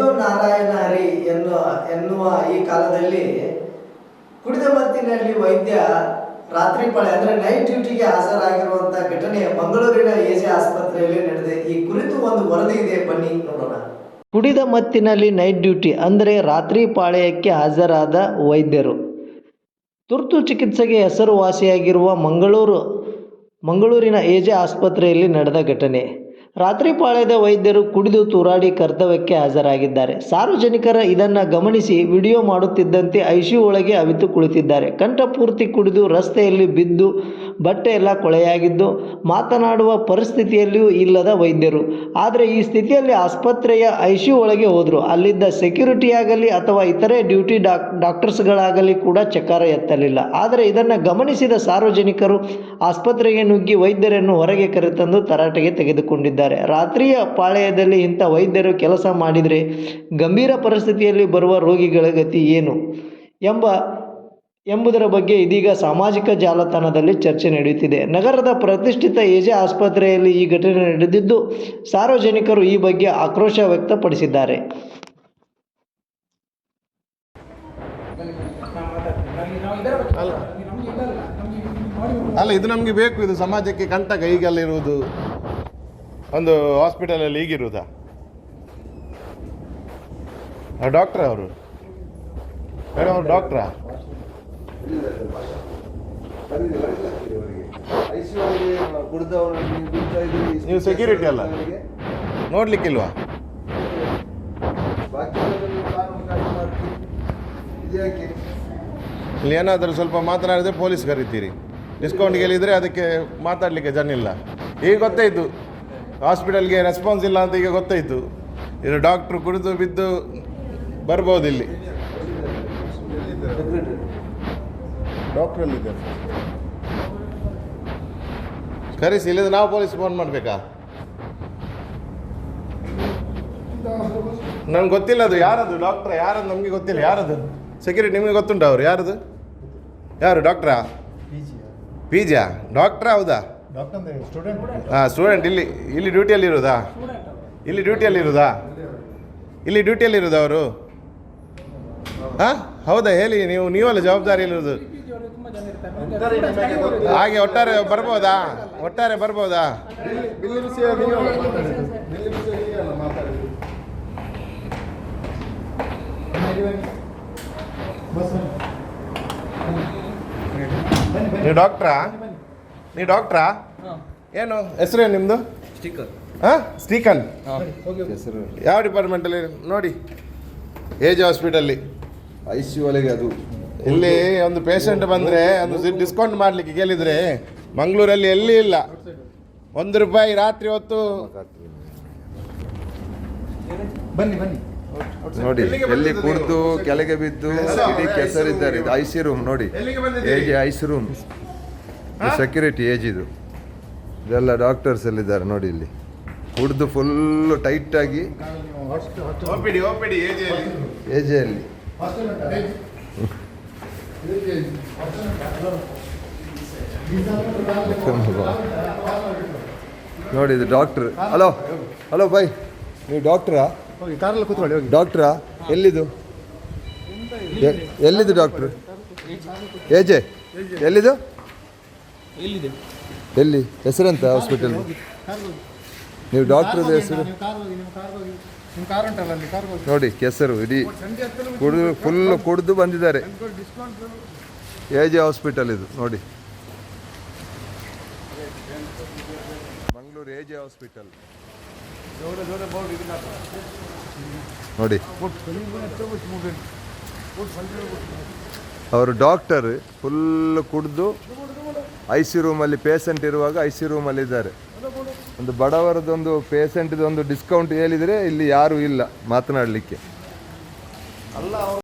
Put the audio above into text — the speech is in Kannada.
ವೈದ್ಯೋ ನಾರಾಯಣ ಹರಿ ಎನ್ನುವ ಎನ್ನುವ ಈ ಕಾಲದಲ್ಲಿ ಕುಡಿದ ಮತ್ತಿನಲ್ಲಿ ವೈದ್ಯ ರಾತ್ರಿ ಪಾಳೆ ಅಂದ್ರೆ ನೈಟ್ ಡ್ಯೂಟಿಗೆ ಹಾಜರಾಗಿರುವಂತಹ ಘಟನೆ ಮಂಗಳೂರಿನ ಎಜೆ ಆಸ್ಪತ್ರೆಯಲ್ಲಿ ನಡೆದಿದೆ. ಈ ಕುರಿತು ಒಂದು ವರದಿ ಇದೆ. ಬನ್ನಿ ನೋಡೋಣ. ಕುಡಿದ ಮತ್ತಿನಲ್ಲಿ ನೈಟ್ ಡ್ಯೂಟಿ ಅಂದರೆ ರಾತ್ರಿ ಪಾಳೆಯಕ್ಕೆ ಹಾಜರಾದ ವೈದ್ಯರು. ತುರ್ತು ಚಿಕಿತ್ಸೆಗೆ ಹೆಸರುವಾಸಿಯಾಗಿರುವ ಮಂಗಳೂರು, ಮಂಗಳೂರಿನ ಎಜೆ ಆಸ್ಪತ್ರೆಯಲ್ಲಿ ನಡೆದ ಘಟನೆ. ರಾತ್ರಿ ಪಾಳ್ಯದ ವೈದ್ಯರು ಕುಡಿದು ತೂರಾಡಿ ಕರ್ತವ್ಯಕ್ಕೆ ಹಾಜರಾಗಿದ್ದಾರೆ. ಸಾರ್ವಜನಿಕರ ಇದನ್ನು ಗಮನಿಸಿ ವಿಡಿಯೋ ಮಾಡುತ್ತಿದ್ದಂತೆ ಐಶು ಒಳಗೆ ಅವಿತು ಕುಳಿತಿದ್ದಾರೆ. ಕಂಠಪೂರ್ತಿ ಕುಡಿದು ರಸ್ತೆಯಲ್ಲಿ ಬಿದ್ದು ಬಟ್ಟೆ ಎಲ್ಲ ಕೊಳೆಯಾಗಿದ್ದು ಮಾತನಾಡುವ ಪರಿಸ್ಥಿತಿಯಲ್ಲಿಯೂ ಇಲ್ಲದ ವೈದ್ಯರು. ಆದರೆ ಈ ಸ್ಥಿತಿಯಲ್ಲಿ ಆಸ್ಪತ್ರೆಯ ಐಶು ಒಳಗೆ ಹೋದರು. ಅಲ್ಲಿದ್ದ ಸೆಕ್ಯೂರಿಟಿ ಆಗಲಿ ಅಥವಾ ಇತರೆ ಡ್ಯೂಟಿ ಡಾಕ್, ಡಾಕ್ಟರ್ಸ್ಗಳಾಗಲಿ ಕೂಡ ಚಕಾರ ಎತ್ತಲಿಲ್ಲ. ಆದರೆ ಇದನ್ನು ಗಮನಿಸಿದ ಸಾರ್ವಜನಿಕರು ಆಸ್ಪತ್ರೆಗೆ ನುಗ್ಗಿ ವೈದ್ಯರನ್ನು ಹೊರಗೆ ಕರೆತಂದು ತರಾಟೆಗೆ ತೆಗೆದುಕೊಂಡಿದ್ದಾರೆ. ರಾತ್ರಿಯ ಪಾಳೆಯದಲ್ಲಿ ಇಂಥ ವೈದ್ಯರು ಕೆಲಸ ಮಾಡಿದರೆ ಗಂಭೀರ ಪರಿಸ್ಥಿತಿಯಲ್ಲಿ ಬರುವ ರೋಗಿಗಳ ಗತಿ ಏನು ಎಂಬ, ಎಂಬುದರ ಬಗ್ಗೆ ಇದೀಗ ಸಾಮಾಜಿಕ ಜಾಲತಾಣದಲ್ಲಿ ಚರ್ಚೆ ನಡೆಯುತ್ತಿದೆ. ನಗರದ ಪ್ರತಿಷ್ಠಿತ ಎಜೆ ಆಸ್ಪತ್ರೆಯಲ್ಲಿ ಈ ಘಟನೆ ನಡೆದಿದ್ದು ಸಾರ್ವಜನಿಕರು ಈ ಬಗ್ಗೆ ಆಕ್ರೋಶ ವ್ಯಕ್ತಪಡಿಸಿದ್ದಾರೆ. ಅಲ್ಲ ಇದು ನಮಗೆ ಬೇಕು, ಇದು ಸಮಾಜಕ್ಕೆ ಕಂಟಕ ಈಗೆಲ್ಲ ಇರುವುದು. ಒಂದು ಹಾಸ್ಪಿಟಲಲ್ಲಿ ಈಗಿರುವುದಾ ಡಾಕ್ಟ್ರಾ ಅವರು? ಮೇಡಮ್ ಅವರು ಡಾಕ್ಟ್ರಾ ನೀವು ಸೆಕ್ಯೂರಿಟಿ ಅಲ್ಲ? ನೋಡ್ಲಿಕ್ಕಿಲ್ವಾ? ಇಲ್ಲಿ ಏನಾದರೂ ಸ್ವಲ್ಪ ಮಾತನಾಡಿದ್ರೆ ಪೊಲೀಸ್ ಕರಿತೀರಿ. ಡಿಸ್ಕೌಂಟ್ ಕೇಳಿದರೆ ಅದಕ್ಕೆ ಮಾತಾಡಲಿಕ್ಕೆ ಜನ ಇಲ್ಲ. ಈಗ ಗೊತ್ತಾಯಿತು ಹಾಸ್ಪಿಟಲ್ಗೆ ರೆಸ್ಪಾನ್ಸ್ ಇಲ್ಲ ಅಂತ ಈಗ ಗೊತ್ತಾಯಿತು. ಇದು ಡಾಕ್ಟ್ರು ಕುಡಿದು ಬಿದ್ದು ಬರ್ಬೋದು ಇಲ್ಲಿ. ಡಾಕ್ಟ್ರಲ್ಲಿದ್ದಾರೆ ಕರೆಸಿ ಇಲ್ಲದ್ರೆ ನಾವು ಪೊಲೀಸ್ ಫೋನ್ ಮಾಡಬೇಕಾ? ನನ್ಗೆ ಗೊತ್ತಿಲ್ಲ ಅದು ಯಾರದು ಡಾಕ್ಟ್ರ ಯಾರದು ನಮಗೆ ಗೊತ್ತಿಲ್ಲ ಯಾರದು? ಸೆಕ್ಯೂರಿಟಿ ನಿಮಗೆ ಗೊತ್ತುಂಟು ಅವರು ಯಾರದು? ಯಾರು ಡಾಕ್ಟ್ರಾ ಪಿ ಜಿಯಾ ಡಾಕ್ಟ್ರಾ ಹೌದಾ ಹಾಂ ಸ್ಟೂಡೆಂಟ್ ಇಲ್ಲಿ ಇಲ್ಲಿ ಡ್ಯೂಟಿಯಲ್ಲಿ ಇರೋದಾ? ಇಲ್ಲಿ ಡ್ಯೂಟಿಯಲ್ಲಿ ಇರೋದಾ? ಇಲ್ಲಿ ಡ್ಯೂಟಿಯಲ್ಲಿ ಇರೋದಾ ಅವರು? ಹಾಂ? ಹೌದಾ ಹೇಳಿ ನೀವು ನೀವಲ್ಲ ಜವಾಬ್ದಾರಿ ಇರೋದು. ಹಾಗೆ ಒಟ್ಟಾರೆ ಬರ್ಬೋದಾ? ಒಟ್ಟಾರೆ ಬರ್ಬೋದಾ? ನೀವು ಡಾಕ್ಟ್ರಾ? ನೀವು ಡಾಕ್ಟ್ರಾ? ಏನು ಹೆಸರು ನಿಮ್ಮದು ಹಾಂ ಸ್ಟೀಕನ್? ಯಾವ ಡಿಪಾರ್ಟ್ಮೆಂಟಲ್ಲಿ? ನೋಡಿ. ಏಜ್ ಹಾಸ್ಪಿಟಲ್ಲಿ. ಐ ಸಿ ಒಳಗೆ ಅದು. ಇಲ್ಲಿ ಒಂದು ಪೇಷಂಟ್ ಬಂದರೆ ಒಂದು ಡಿಸ್ಕೌಂಟ್ ಮಾಡಲಿಕ್ಕೆ ಕೇಳಿದರೆ ಮಂಗಳೂರಲ್ಲಿ ಎಲ್ಲಿ ಇಲ್ಲ. ಒಂದು ರೂಪಾಯಿ ರಾತ್ರಿ ಹೊತ್ತು. ಬನ್ನಿ ಬನ್ನಿ. ನೋಡಿ ಎಲ್ಲಿ ಕುಡಿದು ಕೆಳಗೆ ಬಿದ್ದು ಕೆಸರಿದ್ದಾರೆ. ಇದು ಐ ಸಿ ರೂಮ್ ನೋಡಿ. I C room? ಸೆಕ್ಯೂರಿಟಿ ಏಜ್ ಇದು. ಇದೆಲ್ಲ ಡಾಕ್ಟರ್ಸ್ ಎಲ್ಲಿದ್ದಾರೆ ನೋಡಿ ಇಲ್ಲಿ. ಕುಡಿದು ಫುಲ್ಲು ಟೈಟ್ ಆಗಿ. ಓಪಿಡಿ ಓಪಿಡಿ ಏಜಿಯಲ್ಲಿ ನೋಡಿ ಇದು ಡಾಕ್ಟ್ರ್ ಹಲೋ ಹಲೋ ಬೈ ನೀವು ಡಾಕ್ಟ್ರಾ ಕಾರಲ್ಲಿ ಕೂತ್ಕೊಳ್ಳಿ ಹೋಗಿ. ಡಾಕ್ಟ್ರಾ ಎಲ್ಲಿದು? A- ಎಲ್ಲಿದು doctor ಏಜೆ ಎಲ್ಲಿದು? ಎಲ್ಲಿ? ಹೆಸರೆಂತ ಹಾಸ್ಪಿಟಲ್ ನೀವು ಡಾಕ್ಟರ್ ಹೆಸರು? ನೋಡಿ ಕೆಸರು ಇಡೀ ಕುಡಿದು ಫುಲ್ ಕುಡಿದು ಬಂದಿದ್ದಾರೆ. ಎ ಜೆ ಹಾಸ್ಪಿಟಲ್ ಇದು ನೋಡಿ. ಮಂಗಳೂರು ಎ ಜೆ ಹಾಸ್ಪಿಟಲ್ ನೋಡಿ. ಅವರು ಡಾಕ್ಟರ್ ಫುಲ್ ಕುಡಿದು ಐ ಸಿ ರೂಮಲ್ಲಿ ಪೇಷಂಟ್ ಇರುವಾಗ ಐ ಸಿ ರೂಮಲ್ಲಿ ಇದ್ದಾರೆ. ಒಂದು ಬಡವರದೊಂದು ಪೇಷಂಟ್ದೊಂದು ಡಿಸ್ಕೌಂಟ್ ಹೇಳಿದರೆ ಇಲ್ಲಿ ಯಾರೂ ಇಲ್ಲ ಮಾತನಾಡಲಿಕ್ಕೆ.